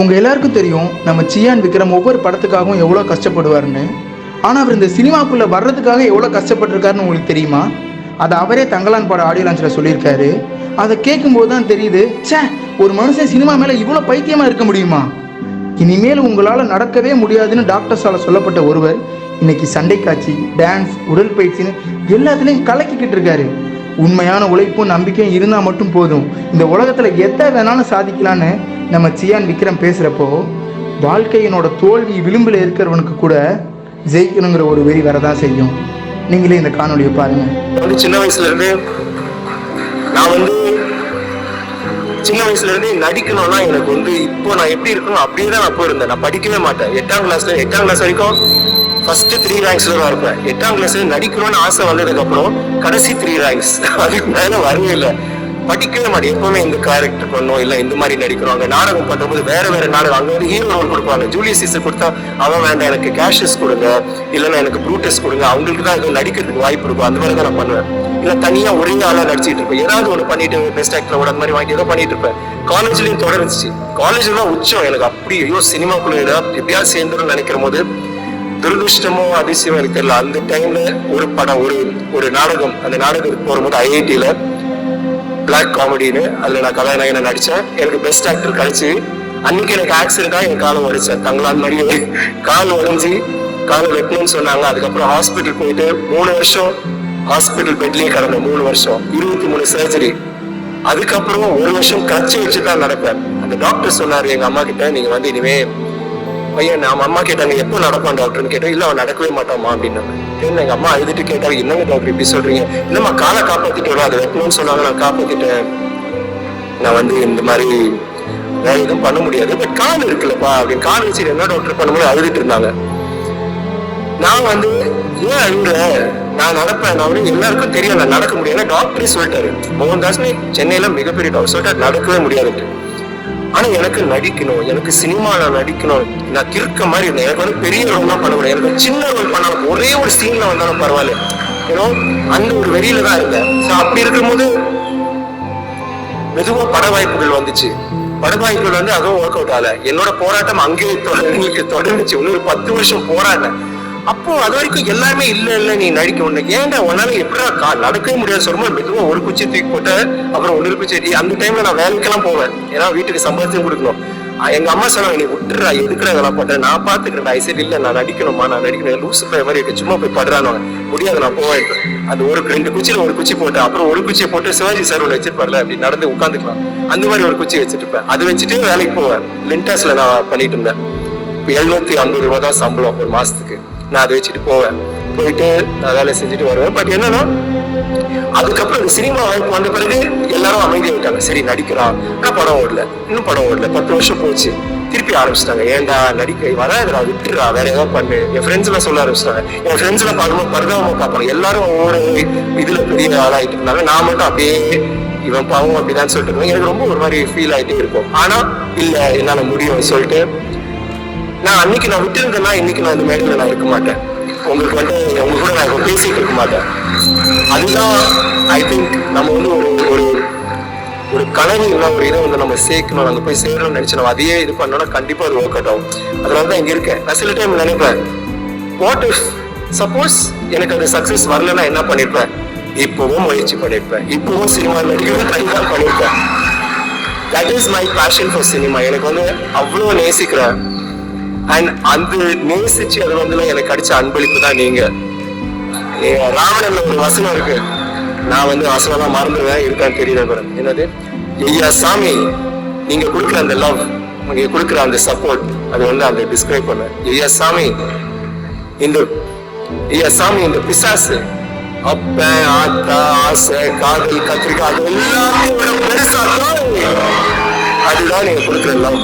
உங்கள் எல்லாருக்கும் தெரியும் நம்ம சியான் விக்ரம் ஒவ்வொரு படத்துக்காகவும் எவ்வளோ கஷ்டப்படுவாருன்னு. ஆனால் அவர் இந்த சினிமாக்குள்ளே வர்றதுக்காக எவ்வளோ கஷ்டப்பட்டிருக்காருன்னு உங்களுக்கு தெரியுமா? அதை அவரே தங்கலான் பட ஆடியோ லான்ச்சில் சொல்லியிருக்காரு. அதை கேட்கும்போது தான் தெரியுது ச்சே ஒரு மனுஷன் சினிமா மேலே இவ்வளோ பைத்தியமாக இருக்க முடியுமா? இனிமேல் உங்களால் நடக்கவே முடியாதுன்னு டாக்டர்ஸால் சொல்லப்பட்ட ஒருவர் இன்னைக்கு சண்டை காட்சி டான்ஸ் உடற்பயிற்சின்னு எல்லாத்துலேயும் கலக்கிக்கிட்டு இருக்காரு. உண்மையான உழைப்பும் நம்பிக்கையும் இருந்தால் மட்டும் போதும். இந்த உலகத்தில் எதை வேணாலும் சாதிக்கலான்னு நம்ம சியான் விக்ரம் பேசுகிறப்போ வாழ்க்கையினோட தோல்வி விளிம்பில் இருக்கிறவனுக்கு கூட ஜெயிக்கணுங்கிற ஒரு வெறி வரதான் செய்யும். நீங்களே இந்த காணொலியை பாருங்க. சின்ன வயசுல இருந்து நான் வந்து சின்ன வயசுல இருந்து நடிக்கணும்னா எனக்கு வந்து இப்போ நான் எப்படி இருக்கணும் அப்படியே தான் நான் போயிருந்தேன். நான் படிக்கவே மாட்டேன். எட்டாம் கிளாஸ்ல எட்டாம் கிளாஸ் வரைக்கும் ஃபர்ஸ்ட் த்ரீ ரேங்க்ஸ்ல தான் இருப்பேன். எட்டாம் கிளாஸ்ல நடிக்கணும்னு ஆசை வந்ததுக்கு அப்புறம் கடைசி த்ரீ ரேங்க்ஸ் அதுக்கு மேல வரவே இல்லை. படிக்கவே மாட்டேன். எப்பவுமே இந்த கேரக்டர் பண்ணும் இல்ல இந்த மாதிரி நடிக்கணும் அங்க நாடகம் பண்றபோது வேற வேற நாடகம் அங்க வந்து ஹீரோ ரோல் கொடுப்பாங்க. ஜூலியஸ் சீசர் கொடுத்தா அவன் வேண்டாம் எனக்கு கேஷஸ் கொடுங்க இல்லைன்னா எனக்கு ப்ரூட்டஸ் கொடுங்க அவங்களுக்கு தான் எதுவும் நடிக்கிறதுக்கு வாய்ப்பு இருக்கும். அந்த மாதிரி தான் நான் பண்ணுவேன். இல்ல தனியா ஒரே ஆளா நடிச்சிட்டு இருப்பேன். ஏதாவது ஒன்று பண்ணிட்டு பெஸ்ட் ஆக்டர் அந்த மாதிரி வாங்கி ஏதோ பண்ணிட்டு இருப்பேன். காலேஜ்லயும் தொடர்ந்துச்சு. காலேஜ்ல உச்சம். எனக்கு அப்படி ஐயோ சினிமாக்குள்ள எப்படியாவது சேர்ந்துடும் நினைக்கிற போது துரதிருஷ்டமோ அதிசயம் எனக்கு தெரியல. அந்த டைம்ல ஒரு படம் ஒரு ஒரு நாடகம் அந்த நாடகத்துக்கு போகும்போது ஐஐடியில பிளாக் காமெடின்னு அதில் நான் கதாநாயகனை நடித்தேன் எனக்கு பெஸ்ட் ஆக்டர் கிடைச்சு அன்னைக்கு எனக்கு ஆக்சிடென்ட்டாக என் காலம் உடைச்சேன். தங்களால் மாதிரியே கால் உடஞ்சி கால் வெட்டணும்னு சொன்னாங்க. அதுக்கப்புறம் ஹாஸ்பிட்டல் போயிட்டு மூணு வருஷம் ஹாஸ்பிட்டல் பெட்லேயே கிடந்தேன் மூணு வருஷம். இருபத்தி மூணு சர்ஜரி அதுக்கப்புறம் ஒரு வருஷம் கட்சி வச்சு தான் நடப்பேன். அந்த டாக்டர் சொன்னார் எங்கள் அம்மா கிட்ட நீங்கள் வந்து இனிமேல் பையன் நம்ம அம்மா கேட்டாங்க எப்போ நடப்பான் டாக்டர்னு கேட்டோம் இல்ல அவன் நடக்கவே மாட்டாமா அப்படின்னாங்க. சரி எங்க அம்மா அழுதுட்டு கேட்டாங்க என்னங்க டாக்டர் இப்படி சொல்றீங்க? என்னம்மா காலை காப்பாத்திட்டு வரும் அதை வெட்டணும்னு சொன்னாங்க நான் காப்பாற்றிட்டேன் நான் வந்து இந்த மாதிரி வேற எதுவும் பண்ண முடியாது. பட் கால் இருக்குல்லப்பா அப்படின்னு கால் வச்சு என்ன டாக்டர் பண்ணும்போது அழுதுட்டு இருந்தாங்க. நான் வந்து ஏன் அழுகுற நான் நடப்பேன் நான் வந்து எல்லாருக்கும் தெரியும் நான் நடக்க முடியாது டாக்டரே சொல்லிட்டாரு மோகன்தாஸ்னே சென்னையில மிகப்பெரிய டாக்டர் சொல்லிட்டாரு நடக்கவே முடியாது ஆனா எனக்கு நடிக்கணும் எனக்கு சினிமால நடிக்கணும். நான் கிறுக்க மாதிரி இருந்தேன். எனக்கு வந்து பெரிய ரோல் தான் பண்ண முடியும் எனக்கு சின்ன ரோல் பண்ணாலும் ஒரே ஒரு சீன்ல வந்தாலும் பரவாயில்ல. ஏன்னா அந்த ஒரு வெளியில தான் இருந்தேன். So அப்படி இருக்கும்போது மெதுவா பட வாய்ப்புகள் வந்துச்சு. பட வாய்ப்புகள் வந்து அதுவும் ஒர்க் அவுட் ஆகல. என்னோட போராட்டம் அங்கேயே தொடர்ந்து தொடர்ந்துச்சு. இன்னொரு பத்து வருஷம் போராடினேன். அப்போ அது வரைக்கும் எல்லாருமே இல்ல இல்ல நீ நடிக்க ஒண்ணு ஏன்டா உன்னால எப்படா கா நடக்கவே முடியாது சொல்லும்போது மெதுவா ஒரு குச்சி தூக்கி போட்ட அப்புறம் ஒன்னு குச்சி அந்த டைம்ல நான் வேலைக்கெல்லாம் போவேன். ஏன்னா வீட்டுக்கு சம்பாதிச்சும் கொடுக்கணும். எங்க அம்மா சொன்னாங்க நீ விட்டுறா எதுக்குடா இதெல்லாம் பண்ற? நான் பாத்துக்கிறேன் ஐ சரி இல்ல நான் நடிக்கணுமா நான் நடிக்கணும். லூசு பைய மாதிரி இருக்கு. சும்மா போய் படுறானு? முடியாது நான் போவேன். அந்த ஒரு ரெண்டு குச்சியில ஒரு குச்சி போட்டு அப்புறம் ஒரு குச்சியை போட்டு சிவாஜி சார் ஒன்று வச்சிருப்பார்ல அப்படி நடந்து உட்காந்துக்கலாம் அந்த மாதிரி ஒரு குச்சி வச்சுட்டு இருப்பேன். அது வச்சுட்டு வேலைக்கு போவேன். லிண்டாஸ்ல நான் பண்ணிட்டு இருந்தேன். எழுநூத்தி ஐம்பது ரூபா தான் சம்பளம் ஒரு மாசத்துக்கு. நான் அதை வச்சுட்டு போவேன். போயிட்டு நான் வேலை செஞ்சுட்டு வருவேன். பட் என்னன்னா அதுக்கப்புறம் இந்த சினிமா வாய்ப்பு வந்த பிறகு எல்லாரும் அமைதியாயிட்டாங்க சரி நடிக்கிறான் ஆனால் படம் ஓடல. இன்னும் படம் ஓடல. பத்து வருஷம் போச்சு. திருப்பி ஆரம்பிச்சிட்டாங்க. ஏன்டா நடிக்க? வராதுடா விட்டுறா வேற ஏதாவது பண்ணு. என் ஃப்ரெண்ட்ஸ் எல்லாம் சொல்ல ஆரம்பிச்சிட்டாங்க. என் ஃப்ரெண்ட்ஸ் எல்லாம் பார்க்கும்போது பரிதாபமா பார்ப்பாங்க. எல்லாரும் ஒவ்வொரு இதுல பெரிய ஆளாயிட்டு இருந்தாங்க. நான் மட்டும் அப்படியே இவன் பாவம் அப்படிதான் சொல்லிட்டு இருந்தேன். எனக்கு ரொம்ப ஒரு மாதிரி ஃபீல் ஆயிட்டே இருக்கும். ஆனா இல்ல என்னால முடியும் சொல்லிட்டு நான் அன்னைக்கு நான் விட்டுருந்தேன்னா இன்னைக்கு நான் இந்த மேடையில நான் இருக்க மாட்டேன். உங்களுக்கு வந்து உங்க கூட நான் இப்ப பேசிட்டு இருக்க மாட்டேன். அதுதான் ஐ திங்க் நம்ம வந்து ஒரு ஒரு ஒரு கனவு இல்லை ஒரு இதை வந்து நம்ம சேர்க்கணும். அங்கே போய் சேரணும்னு நினைச்சு நம்ம அதையே இது பண்ணோம்னா கண்டிப்பாக அது ஒர்க் அவுட் ஆகும். அதனால தான் இங்கே இருக்கேன். நான் சில டைம் நினைப்பேன் வாட் இஃப் சப்போஸ் எனக்கு அது சக்ஸஸ் வரலன்னா என்ன பண்ணிருப்பேன்? இப்பவும் முயற்சி பண்ணியிருப்பேன் இப்பவும் சினிமா நடிக்கிறது ட்ரை தான் பண்ணிருப்பேன். That is my passion for cinema எனக்கு வந்து அவ்வளோ நேசிக்கிறேன். அண்ட் அந்த நேசிச்சு அது வந்து எனக்கு கிடைச்ச அன்பளிப்பு தான் நீங்க. ராவணன்ல ஒரு வசனம் இருக்கு. நான் வந்து வசனம்லாம் மறந்துடுவேன் இருக்கான்னு தெரியல பாருங்க என்னது? ஐயா சாமி நீங்க கொடுக்குற அந்த லவ் நீங்க கொடுக்குற அந்த சப்போர்ட் அது வந்து அந்த டிஸ்கிரைப் பண்ண. ஐயா சாமி இந்த ஐயா சாமி இந்த பிசாசு அப்ப ஆத்தா ஆசை காதல் கத்திரிக்காய் அது எல்லாத்தையும் பெருசா அதுதான் நீங்க கொடுக்குற லவ்